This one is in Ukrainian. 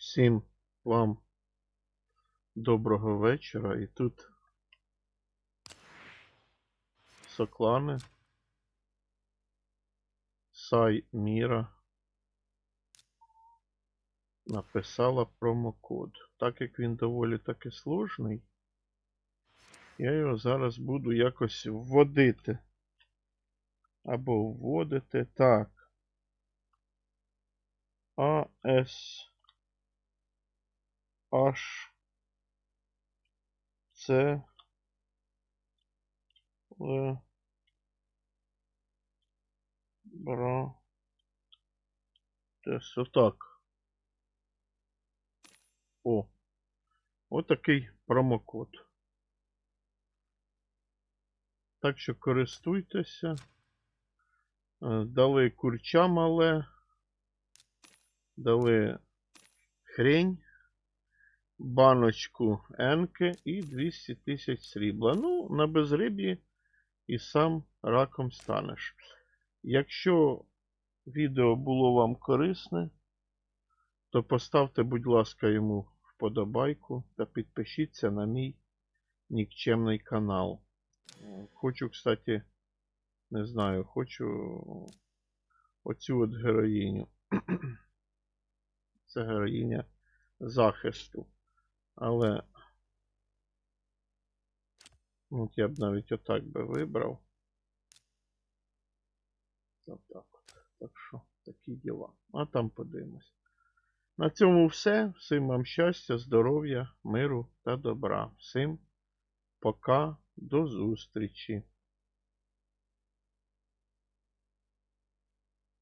Всім вам доброго вечора. І тут Соклани. Сай Міра написала промокод. Так як він доволі таки сложний, я його зараз буду якось вводити. Або вводити так. АС H С Л Бра Тес. Отак. О. Отакий промокод. Так що користуйтеся. Е, Дали курча мале. Дали хрень баночку енки і 200 тисяч срібла. Ну, на безриб'ї і сам раком станеш. Якщо відео було вам корисне, то поставте, будь ласка, йому вподобайку та підпишіться на мій нікчемний канал. Хочу, кстати, не знаю, хочу оцю от героїню. Це героїня захисту. Але от я б навіть отак би вибрав. Отак от. Так що такі діла. А там подивимось. На цьому все. Всім вам щастя, здоров'я, миру та добра. Всім пока, до зустрічі.